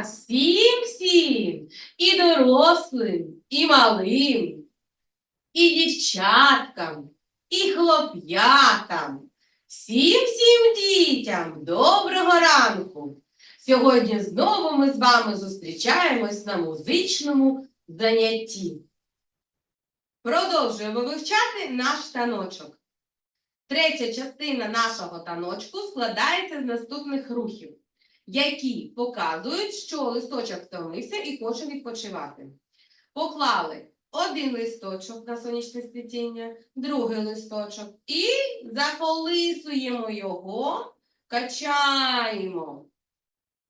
всім всім, і дорослим, і малим, і дівчаткам, і хлоп'ятам, всім всім дітям доброго ранку. Сьогодні знову ми з вами зустрічаємось на музичному занятті. Продовжуємо вивчати наш таночок. Третя частина нашого таночку складається з наступних рухів, які показують, що листочок втомився і хоче відпочивати. Поклали один листочок на сонячне сплетіння, другий листочок і заколисуємо його, качаємо.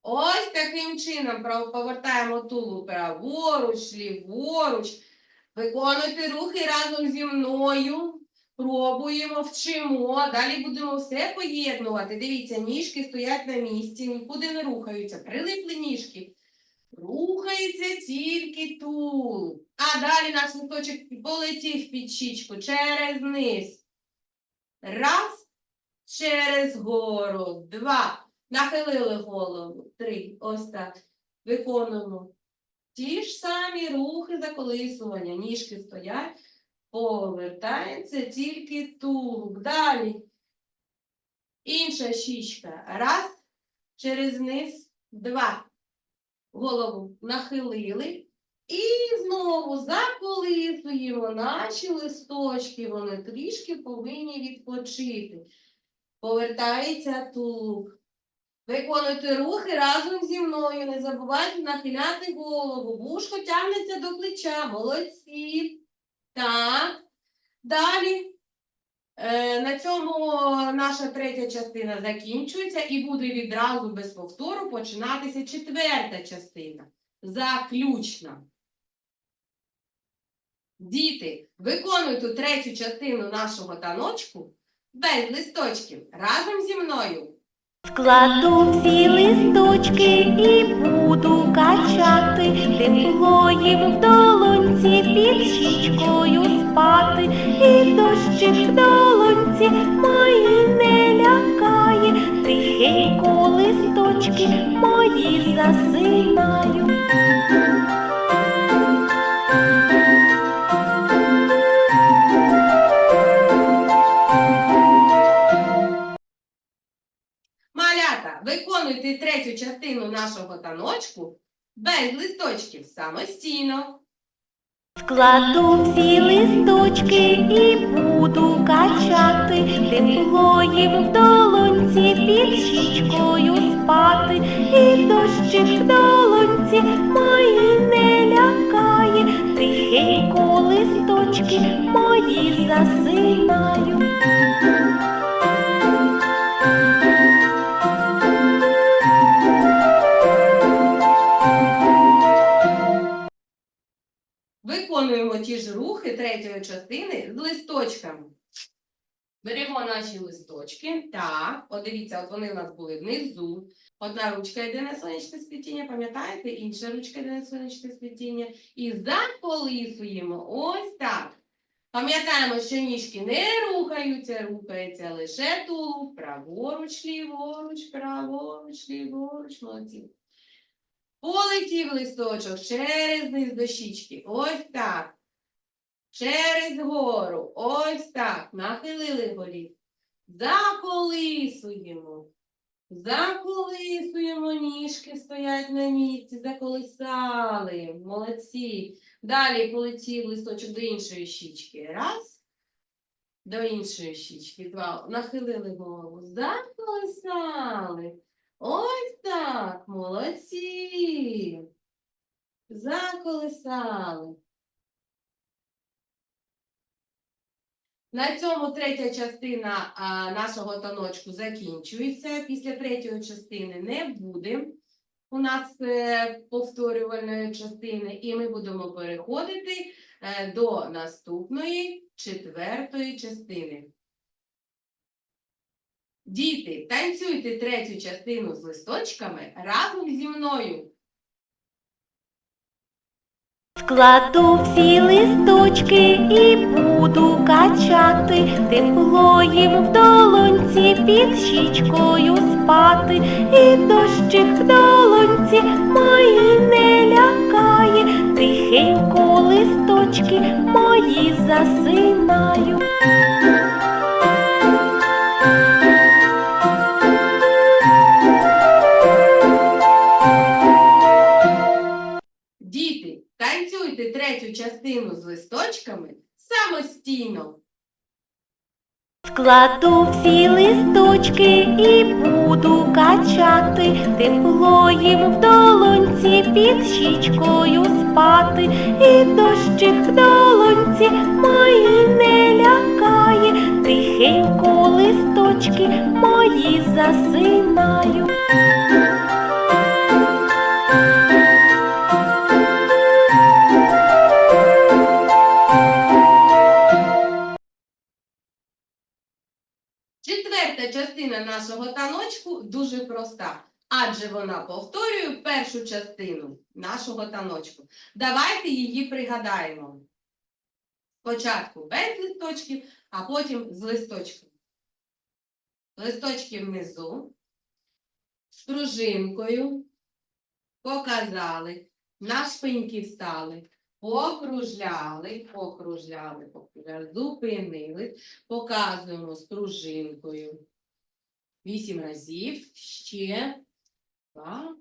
Ось таким чином повертаємо тулуб праворуч, ліворуч. Виконуйте рухи разом зі мною. Пробуємо, вчимо. Далі будемо все поєднувати. Дивіться, ніжки стоять на місці, нікуди не рухаються. Прилипли ніжки. Рухається тільки тулуб. А далі наш листочок полетів під щічку через низ. Раз. Через гору. Два. Нахилили голову. Три. Ось. Виконуємо. Ті ж самі рухи заколисування. Ніжки стоять. Повертається тільки тулуб. Далі. Інша щічка. Раз. Через низ. Два. Голову нахилили. І знову заколисуємо наші листочки. Вони трішки повинні відпочити. Повертається тулуб. Виконуйте рухи разом зі мною. Не забувайте нахиляти голову. Вушко тягнеться до плеча. Молодці. Так. Далі. Е, на цьому наша третя частина закінчується і буде відразу без повтору починатися четверта частина. Заключна. Діти, виконуйте третю частину нашого таночку без листочків разом зі мною. Складу всі листочки і буду качати, тепло їм в долонці під щічкою спати, і дощик долонці мої не лякає, тихенько листочки мої засинаю. Малята, виконуйте третю частину нашого таночку без листочків самостійно. Складу всі листочки і буду качати, тепло їм в долонці під щічкою спати, і дощик в долонці мої не лякає, тихенько листочки мої засинаю. Виконуємо ті ж рухи третьої частини з листочками. Беремо наші листочки. Так, от дивіться, от вони у нас були внизу. Одна ручка йде на сонячне сплетіння, пам'ятаєте? Інша ручка йде на сонячне сплетіння. І заколисуємо. Ось так. Пам'ятаємо, що ніжки не рухаються, рухається лише тулуб. Праворуч, ліворуч, праворуч, ліворуч. Молодці. Полетів листочок через низ до щічки. Ось так. Через гору. Ось так. Нахилили голів. Заколисуємо. Заколисуємо. Ніжки стоять на місці. Заколисали. Молодці. Далі полетів листочок до іншої щічки. Раз. До іншої щічки. Два. Нахилили голову. Заколисали. Ось так, молодці. Заколисали. На цьому третя частина а, нашого таночку закінчується. Після третьої частини не буде у нас е, повторювальної частини, і ми будемо переходити е, до наступної четвертої частини. Діти, танцюйте третю частину з листочками разом зі мною. Складу всі листочки і буду качати, тепло їм в долонці під щічкою спати, і дощик в долонці мої не лякає, тихенько листочки мої засинаю. Танцюйте третю частину з листочками самостійно. Складу всі листочки і буду качати, тепло їм в долонці під щічкою спати, і дощик в долонці мої не лякає, тихенько листочки мої засинаю. Частина нашого таночку дуже проста, адже вона повторює першу частину нашого таночку. Давайте її пригадаємо. Спочатку без листочків, а потім з листочком. Листочки внизу, з пружинкою, показали, на шпиньки встали, покружляли, покружляли, покружляли, зупинили, показуємо з пружинкою. Вісім разів. Ще. Два,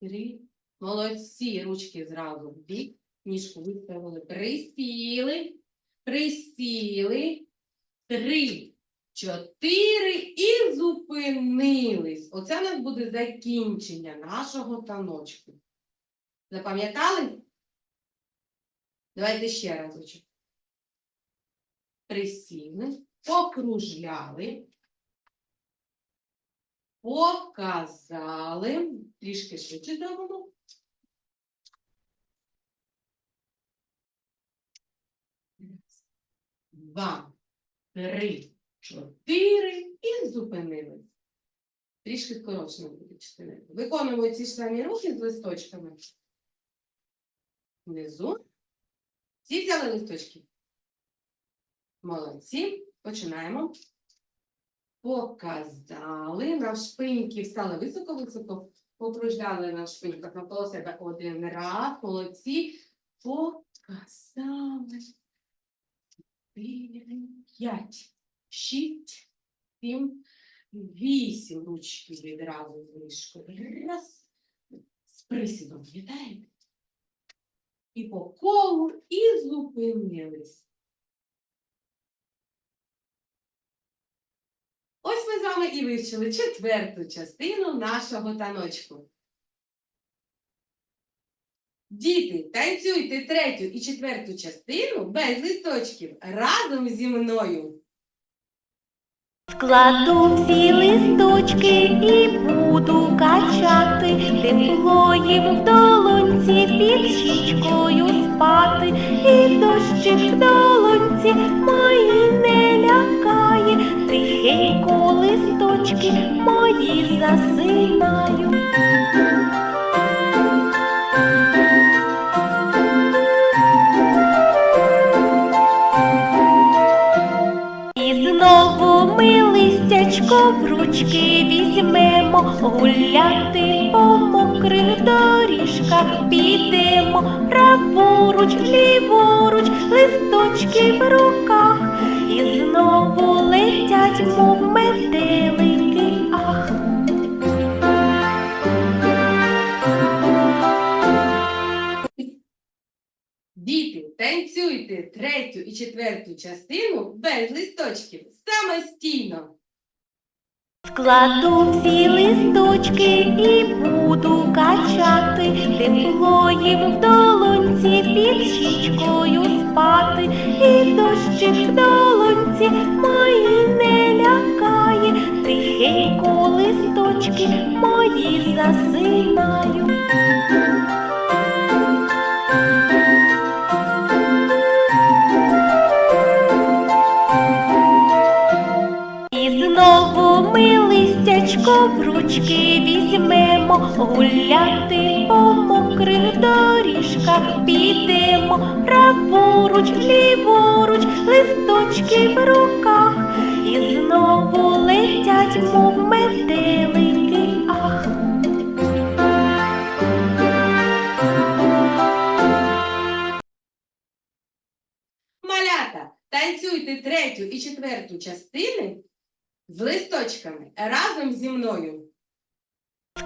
три. Молодці. Ручки зразу в бік. Ніжку виставили. Присіли. Присіли. Три, чотири і зупинились. Оце у нас буде закінчення нашого таночку. Запам'ятали? Давайте ще разочок. Присіли, покружляли, показали. Трішки швидше зробимо. Два, три, чотири і зупинились. Трішки скорочено буде частина. Виконуємо ці ж самі рухи з листочками. Внизу. Всі взяли листочки? Молодці. Починаємо. Показали. Навшпиньки встали високо-високо. Покружляли на шпиньках навколо себе один раз. Молодці. Показали. П'ять, шість, сім, вісім. Ручки відразу з мішкою. Раз. З присідом, пам'ятаєте? І по колу, і зупинились. Ось ми з вами і вивчили четверту частину нашого таночку. Діти, танцюйте третю і четверту частину без листочків разом зі мною. Складу всі листочки і буду качати, тепло їм в долонці під щічкою спати, і дощик в долонці мої не тихенько листочки мої засинаю. І знову ми листячко в ручки візьмемо, гуляти по мокрих доріжках підемо, праворуч, ліворуч, листочки в руках, і знову летять, мов метелики, ах. Діти, танцюйте третю і четверту частину без листочків самостійно. Складу всі листочки і буду качати, тепло їм в долонці під щічкою спати, і дощик в в візьмемо, гуляти по мокрих доріжках підемо, праворуч, ліворуч, листочки в руках, і знову летять, мов метелики, ах. Малята, танцюйте третю і четверту частини з листочками разом зі мною.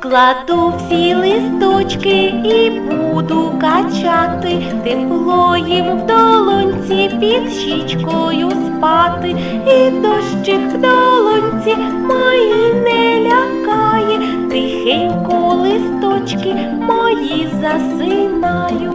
Складу всі листочки і буду качати, тепло їм в долонці під щічкою спати, і дощик в долонці мої не лякає, тихенько листочки мої засинаю.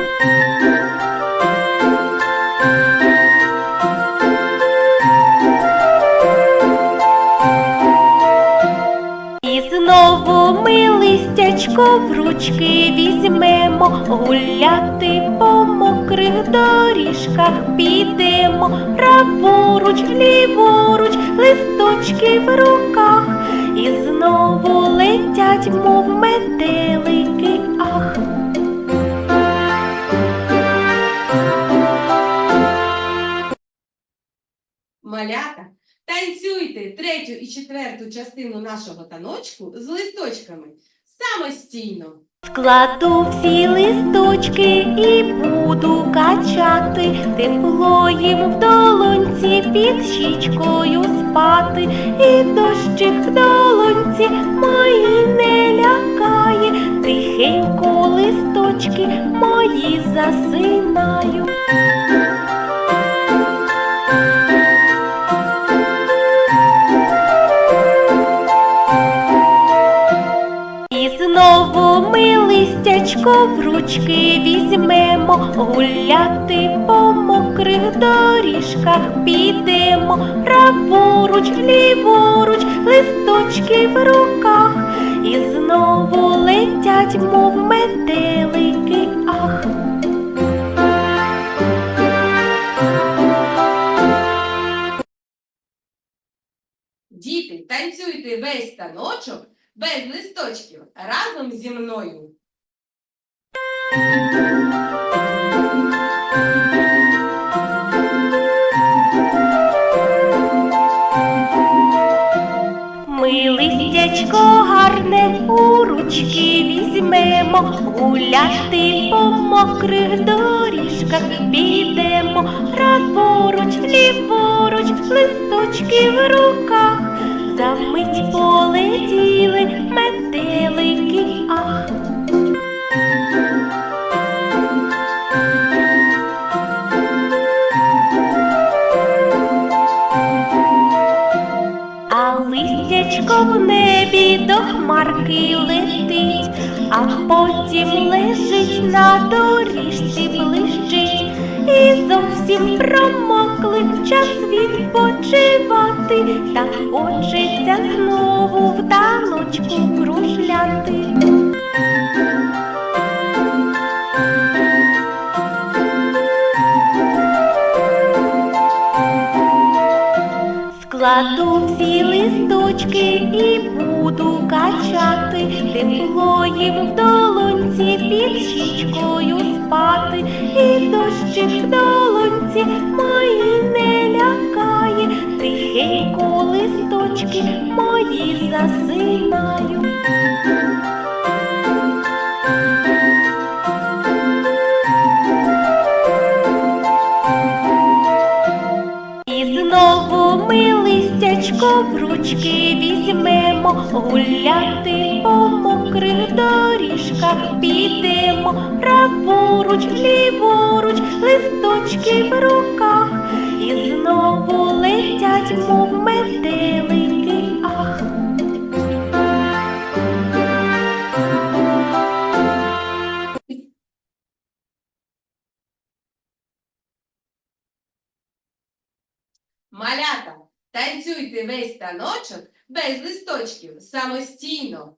Листячко в ручки візьмемо, гуляти по мокрих доріжках підемо, праворуч, ліворуч, листочки в руках, і знову летять, мов метелики, ах. Малята, танцюйте третю і четверту частину нашого таночку з листочками самостійно. Складу всі листочки і буду качати, тепло їм в долонці під щічкою спати, і дощик в долонці мої не лякає, тихенько листочки мої засинаю. Листячко в ручки візьмемо, гуляти по мокрих доріжках підемо, праворуч, ліворуч, листочки в руках, і знову летять, мов метелики, ах. Діти, танцюйте весь таночок без листочків разом зі мною. Ми листячко гарне у ручки візьмемо, гуляти по мокрих доріжках підемо, праворуч, ліворуч, листочки в руках, за мить в небі до хмарки летить, а потім лежить на доріжці блищить, і зовсім промокли час відпочивати, та хочеться знову в таночку кружляти. Складу всі листочки і буду качати, тепло їм в долонці під щічкою спати, і дощик в долонці мої не лякає, тихенько листочки мої засинаю. В візьмемо, гуляти по мокрих доріжках підемо, праворуч, ліворуч, листочки в руках, і знову летять, мов метелики, танцюйте весь таночок без листочків самостійно.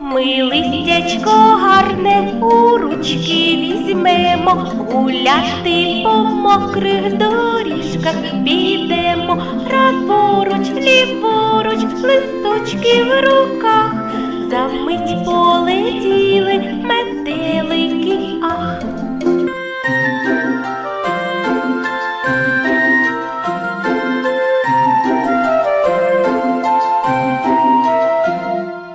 Ми листячко гарне у ручки візьмемо, гуляти по мокрих доріжках підемо, праворуч, ліворуч, листочки в руках, за мить полетіли метелики, ах.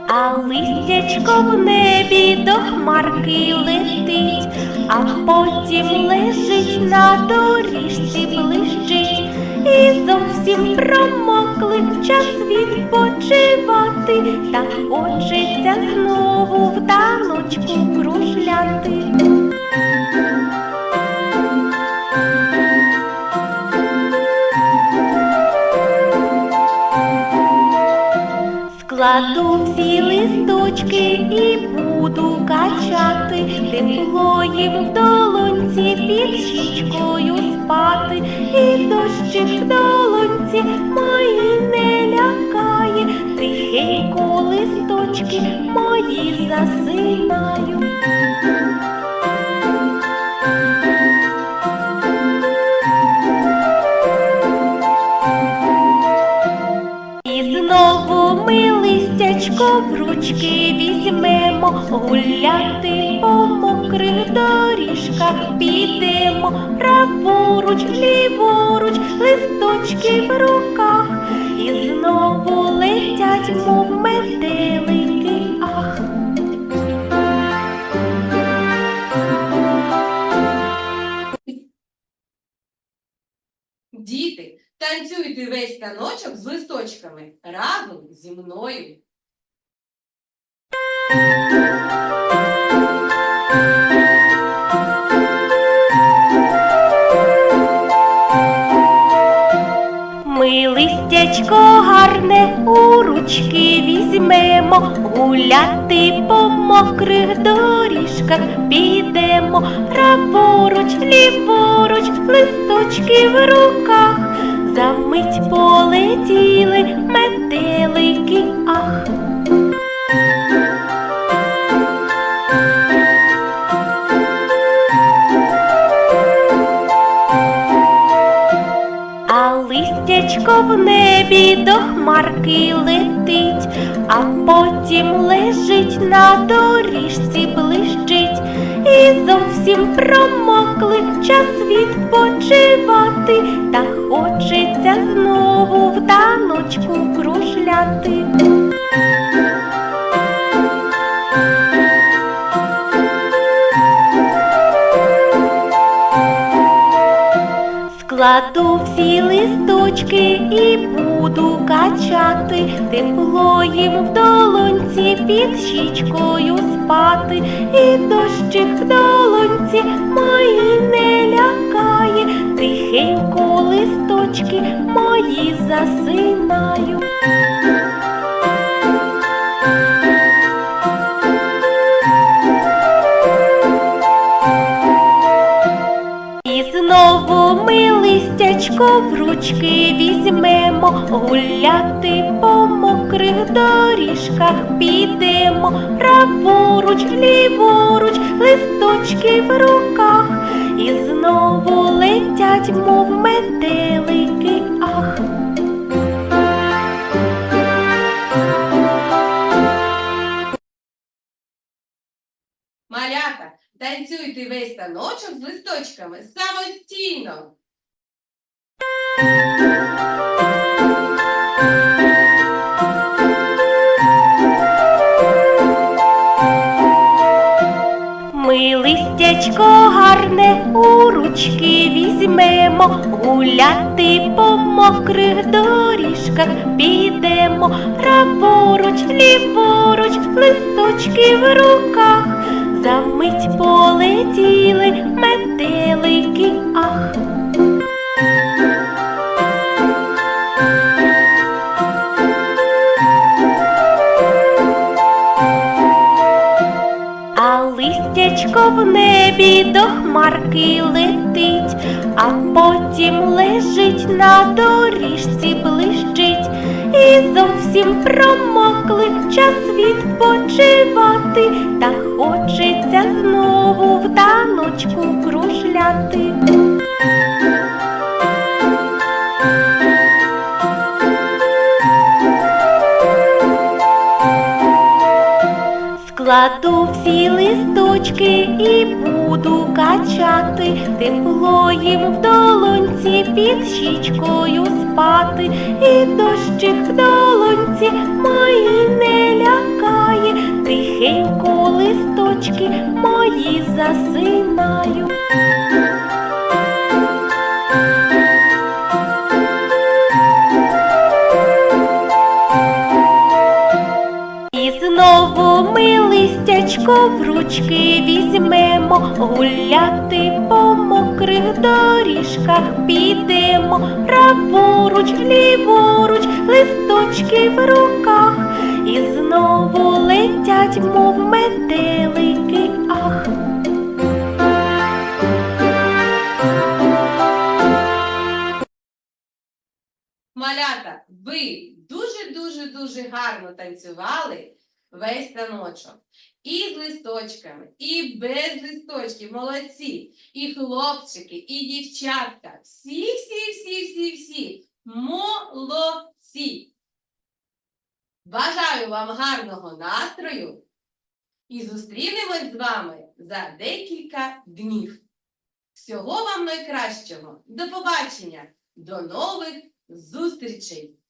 А листячко в небі до хмарки летить, а потім лежить на доріжці блищить і зовсім промовить промокли час відпочивати, та хочеться знову в таночку кружляти. Складу всі листочки і буду качати, тепло їм в долонці під щічкою спати, і дощик в долонці мої тихенько листочки мої засинаю. І знову ми листячко в ручки візьмемо, гуляти по мокрих доріжках підемо, праворуч, ліворуч, листочки в знову летять, метелики, ах. Діти, танцюйте весь таночок з листочками разом зі мною. Гуляти по мокрих доріжках підемо, праворуч, ліворуч, листочки в руках, замить полетіли метелики, ах. А листячко в небі до хмарки а потім лежить на доріжці блищить, і зовсім промокли час відпочивати, та хочеться знову в таночку кружляти. Складу всі листочки і буду качати, тепло їм в долонці під щічкою спати, і дощик в долонці мої не лякає, тихенько листочки мої засинаю. І знову ми листячко в ручки візьмемо, гуляти по мокрих доріжках підемо, праворуч, ліворуч, листочки в руках, і знову летять, мов метелики, ах. Малята, танцюйте весь таночок з листочками самостійно. Ми листячко гарне у ручки візьмемо, гуляти по мокрих доріжках підемо, праворуч, ліворуч, листочки в руках, замить полетіли метелики, ах. Листячко в небі до хмарки летить, а потім лежить на доріжці блищить, і зовсім промокли час відпочивати, та хочеться знову в таночку кружляти. Складу всі листочки і буду качати, тепло їм в долонці під щічкою спати, і дощик в долонці мої не лякає, тихенько листочки мої засинаю. Листячко в ручки візьмемо, гуляти по мокрих доріжках підемо, праворуч, ліворуч, листочки в руках, і знову летять, мов метелики, ах. Малята, ви дуже-дуже-дуже гарно танцювали весь таночок. І з листочками, і без листочків, молодці, і хлопчики, і дівчатка. Всі, всі, всі, всі, всі. Молодці. Бажаю вам гарного настрою і зустрінемось з вами за декілька днів. Всього вам найкращого. До побачення. До нових зустрічей!